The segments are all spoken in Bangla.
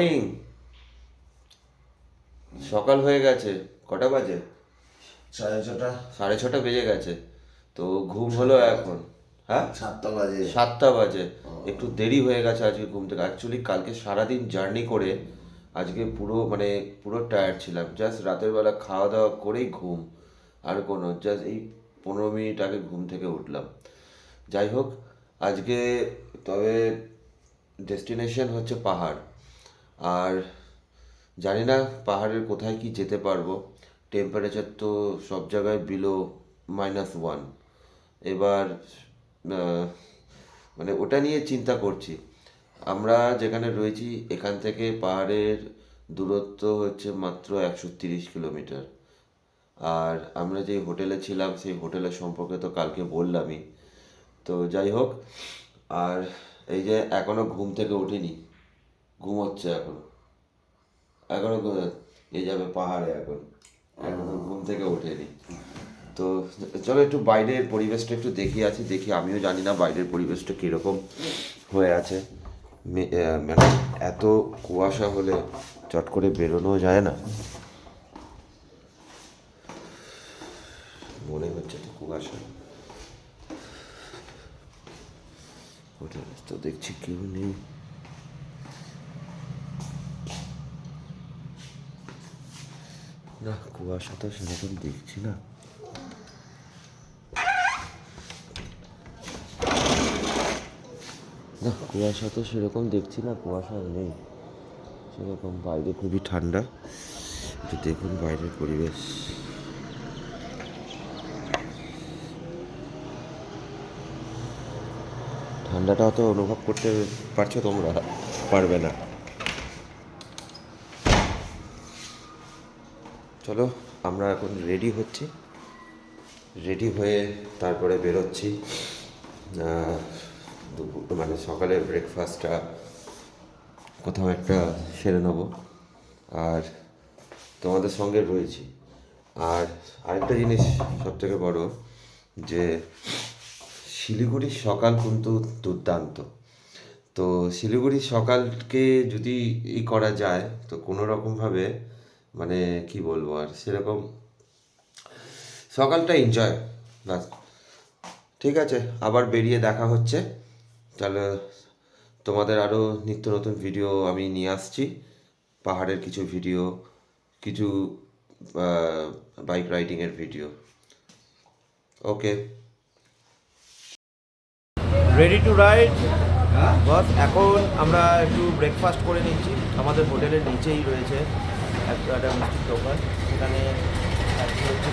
মর্নিং সকাল হয়ে গেছে কটা বাজে? সাড়ে ছটা। সাড়ে ছটা বেজে গেছে তো ঘুম হলো এখন। হ্যাঁ? সাতটা বাজে। সাতটা বাজে। একটু দেরি হয়ে গেছে আজকে ঘুম থেকে। অ্যাকচুয়ালি কালকে সারাদিন জার্নি করে আজকে পুরো মানে পুরো টায়ার্ড ছিলাম। জাস্ট রাতের বেলা খাওয়া দাওয়া করেই ঘুম। আর কোনো জাস্ট এই পনেরো মিনিট আগে ঘুম থেকে উঠলাম। যাই হোক আজকে তবে ডেস্টিনেশন হচ্ছে পাহাড়। আর জানি না পাহাড়ের কোথায় কি যেতে পারব। টেম্পারেচার তো সব জায়গায় বিলো মাইনাস ওয়ান এবার মানে ওটা নিয়ে চিন্তা করছি। আমরা যেখানে রয়েছি, এখান থেকে পাহাড়ের দূরত্ব হচ্ছে মাত্র একশো তিরিশ কিলোমিটার। আর আমরা যে হোটেলে ছিলাম, সেই হোটেলের সম্পর্কে তো কালকে বললামই। তো যাই হোক, আর এই যে এখনও ঘুম থেকে উঠিনি ঘুম এখন। এখনও এখনও এ যাবে পাহাড়ে এখন। এখনও ঘুম থেকে ওঠেনি। তো চলো একটু বাইরের পরিবেশটা একটু দেখি, আছি দেখি। আমিও জানি না বাইরের পরিবেশটা কীরকম হয়ে আছে। মানে এত কুয়াশা হলে চট করে বেরোনো যায় না। মনে হচ্ছে তো কুয়াশা। হোটেল তো দেখছি কেউ নেই। না কুয়াশা তো সেরকম দেখছি না। না, কুয়াশা তো সেরকম দেখছি না, কুয়াশা নেই। সেরকম বাইরে খুবই ঠান্ডা। একটু দেখুন বাইরের পরিবেশ। ঠান্ডাটা অত অনুভব করতে পারছ তোমরা? পারবে না। চলো, আমরা এখন রেডি হচ্ছি। রেডি হয়ে তারপরে বেরোচ্ছি। দুপুর মানে সকালে ব্রেকফাস্টটা কোথাও একটা সেরে নেব। আর তোমাদের সঙ্গে রয়েছি। আর আরেকটা জিনিস সব থেকে বড়, যে শিলিগুড়ির সকাল কিন্তু দুর্দান্ত। তো শিলিগুড়ির সকালকে যদি ই করা যায়, তো কোনো রকমভাবে মানে কি বলব আর সেরকম সকালটা এনজয় ব্যাস। ঠিক আছে, আবার বেরিয়ে দেখা হচ্ছে। তাহলে তোমাদের আরও নিত্য নতুন ভিডিও আমি নিয়ে আসছি। পাহাড়ের কিছু ভিডিও কিছু bike রাইডিংয়ের video okay ready to ride boss, এখন আমরা একটু ব্রেকফাস্ট করে নিচ্ছি। আমাদের হোটেলের নিচেই রয়েছে। একটা একটা মিষ্টির দোকান সেখানে আজকে হচ্ছে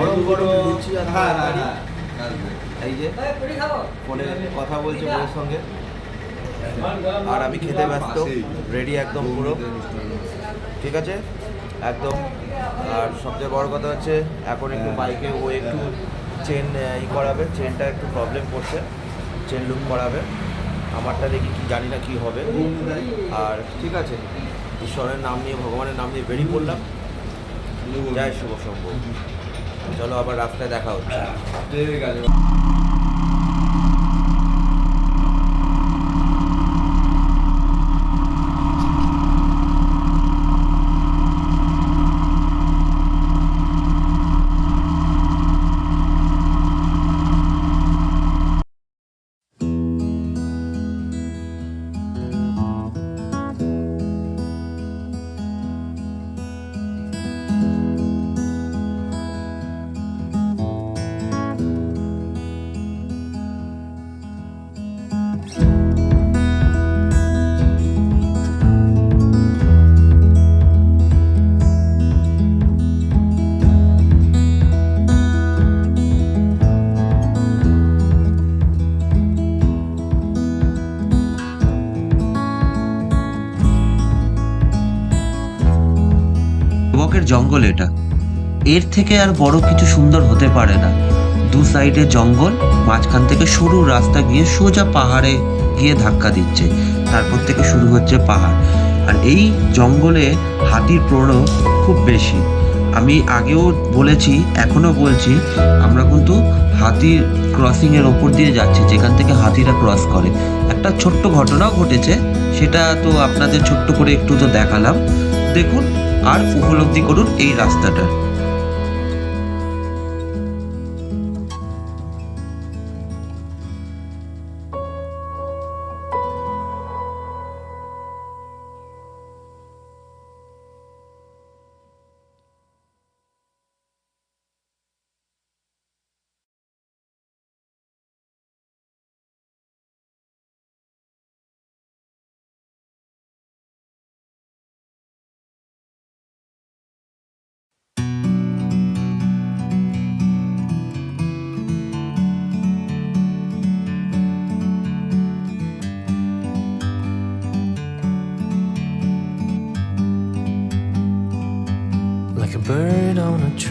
গরম গরম। লুচি আর তরকারি। এই যে ফোনে কথা বলছে বউয়ের সঙ্গে। আর আমি খেতে ব্যস্ত রেডি একদম পুরো। ঠিক আছে? একদম। আর সবচেয়ে বড় কথা হচ্ছে এখন একটু বাইকে ও একটু চেন ই করাবে। চেনটা একটু প্রবলেম করছে। চেন লুক করাবে। আমারটা দেখি কি জানি না কি হবে। আর ঠিক আছে। ঈশ্বরের নাম নিয়ে ভগবানের নাম নিয়ে বেরিয়ে পড়লাম। জয় শুভ সম্ভব চলো আবার রাস্তায় দেখা হচ্ছে। জঙ্গল এটা। এর থেকে আর বড় কিছু সুন্দর হতে পারে না। দু সাইডে জঙ্গল, মাঝখান থেকে সরু রাস্তা গিয়ে সোজা পাহাড়ে গিয়ে ধাক্কা দিচ্ছে। তারপর থেকে শুরু হচ্ছে পাহাড়। আর এই জঙ্গলে হাতির প্রণব খুব বেশি। আমি আগেও বলেছি এখনও বলছি, আমরা কিন্তু হাতির ক্রসিংয়ের ওপর দিয়ে যাচ্ছি, যেখান থেকে হাতিরা ক্রস করে। একটা ছোট্ট ঘটনাও ঘটেছে, সেটা তো আপনাদের ছোট্ট করে একটু তো দেখালাম। দেখুন আর উপলব্ধি করুন এই রাস্তাটা।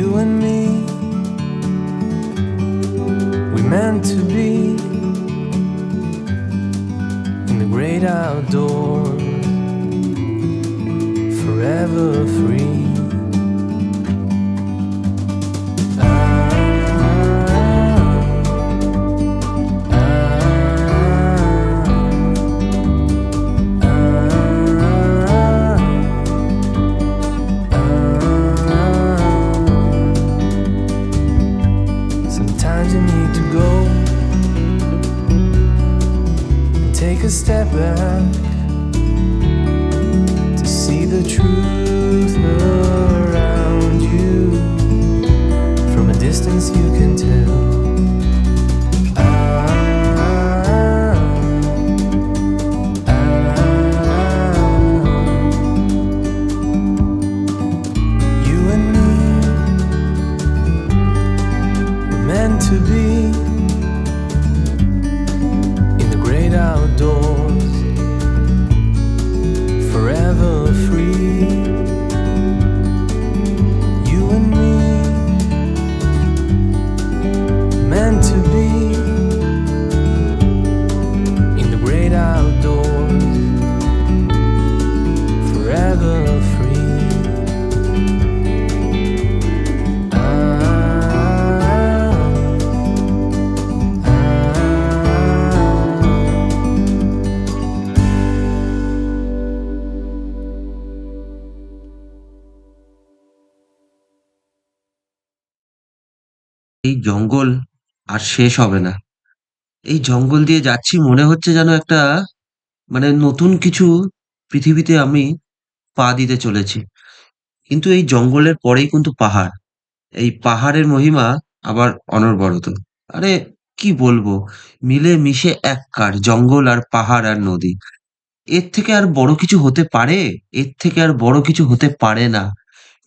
you and me. We meant to be in the great outdoors, forever free. Distance, you can tell. এই জঙ্গল আর শেষ হবে না। এই জঙ্গল দিয়ে যাচ্ছি মনে হচ্ছে যেন একটা মানে নতুন কিছু পৃথিবীতে আমি পা দিতে চলেছি। কিন্তু এই জঙ্গলের পরেই কিন্তু পাহাড়। এই পাহাড়ের মহিমা আবার অনর্বরত। আরে, কি বলব? মিলে মিশে এককার জঙ্গল আর পাহাড় আর নদী। এর থেকে আর বড় কিছু হতে পারে? এর থেকে আর বড় কিছু হতে পারে না।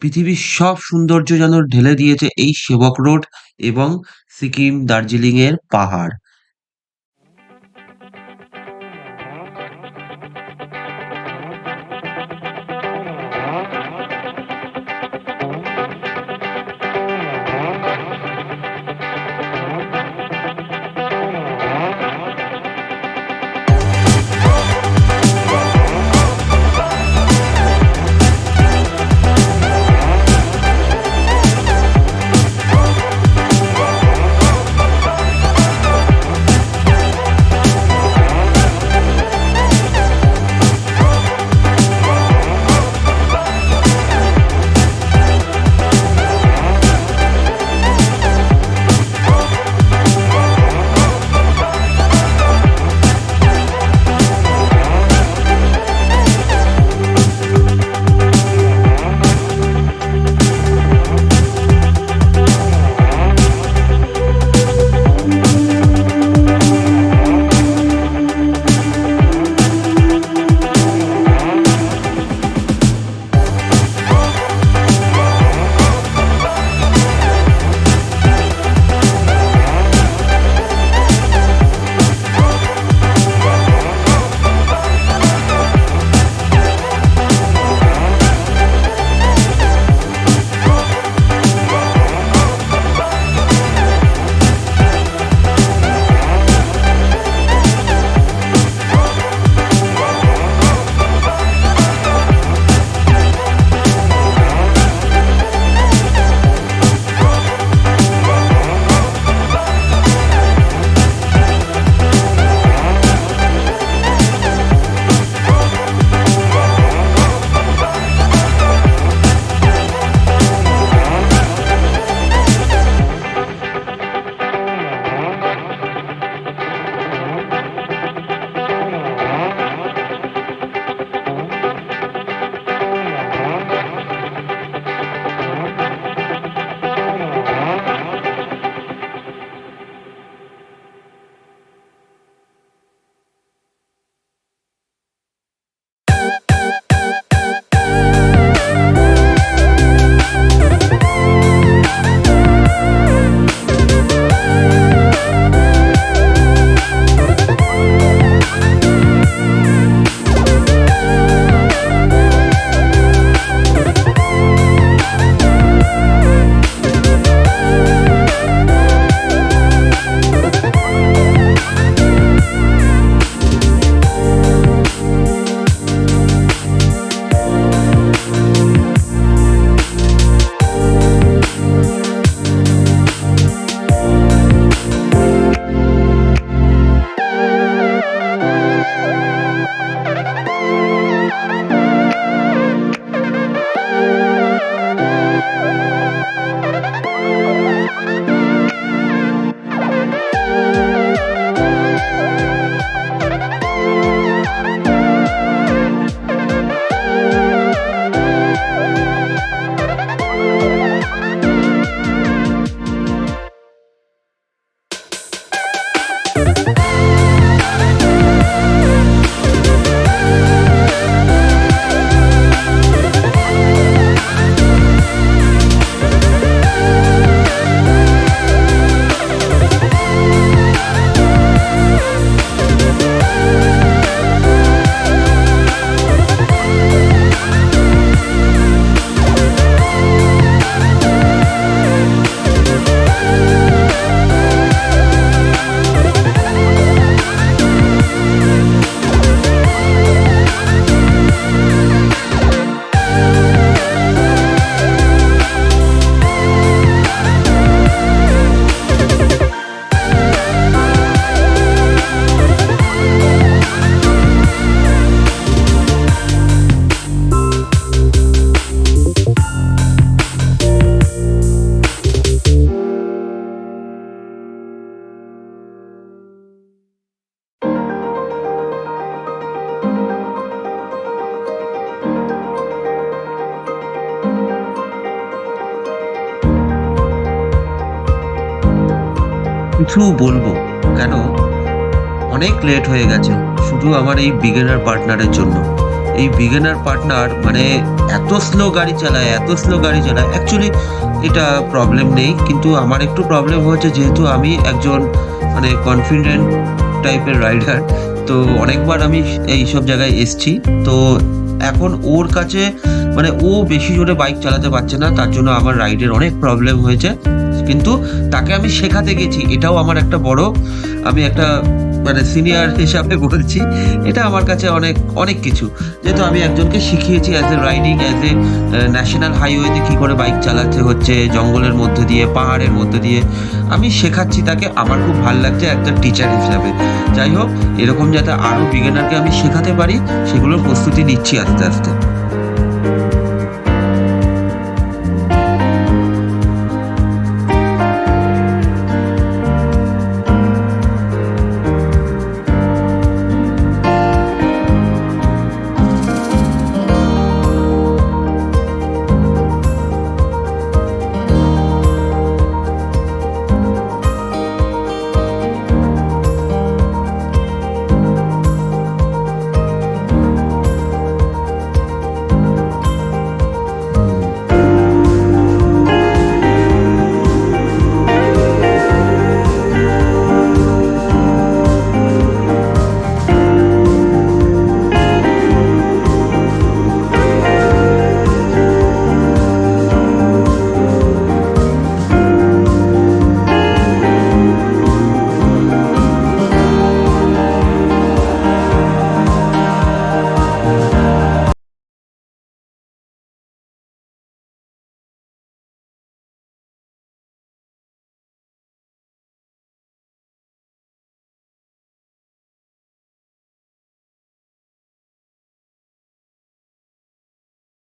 পৃথিবীর সব সৌন্দর্য যেন ঢেলে দিয়েছে এই সেবক রোড এবং সিকিম দার্জিলিং এর পাহাড়। কিছু বলব। কেন? অনেক লেট হয়ে গেছে। শুধু আমার এই বিগেনার পার্টনারের জন্য। এই বিগেনার পার্টনার মানে এত স্লো গাড়ি চালায়, এত স্লো গাড়ি চালায়। অ্যাকচুয়ালি এটা প্রবলেম নেই। কিন্তু আমার একটু প্রবলেম হয়েছে যেহেতু আমি একজন মানে কনফিডেন্ট টাইপের রাইডার তো অনেকবার আমি এই সব জায়গায় এসছি। তো এখন ওর কাছে মানে ও বেশি জোরে বাইক চালাতে পারছে না। তার জন্য আমার রাইডের অনেক প্রবলেম হয়েছে। কিন্তু তাকে আমি শেখাতে গেছি। এটাও আমার একটা বড়, আমি একটা মানে সিনিয়র হিসাবে বলছি, এটা আমার কাছে অনেক অনেক কিছু। যেহেতু আমি একজনকে শিখিয়েছি as a riding as a national হাইওয়েতে কী করে বাইক চালাতে হচ্ছে, জঙ্গলের মধ্যে দিয়ে, পাহাড়ের মধ্যে দিয়ে। আমি শেখাচ্ছি তাকে, আমার খুব ভালো লাগছে একজন টিচার হিসাবে। যাই হোক, এরকম যাতে আরও বিগিনারকে আমি শেখাতে পারি, সেগুলোর প্রস্তুতি নিচ্ছি আস্তে আস্তে।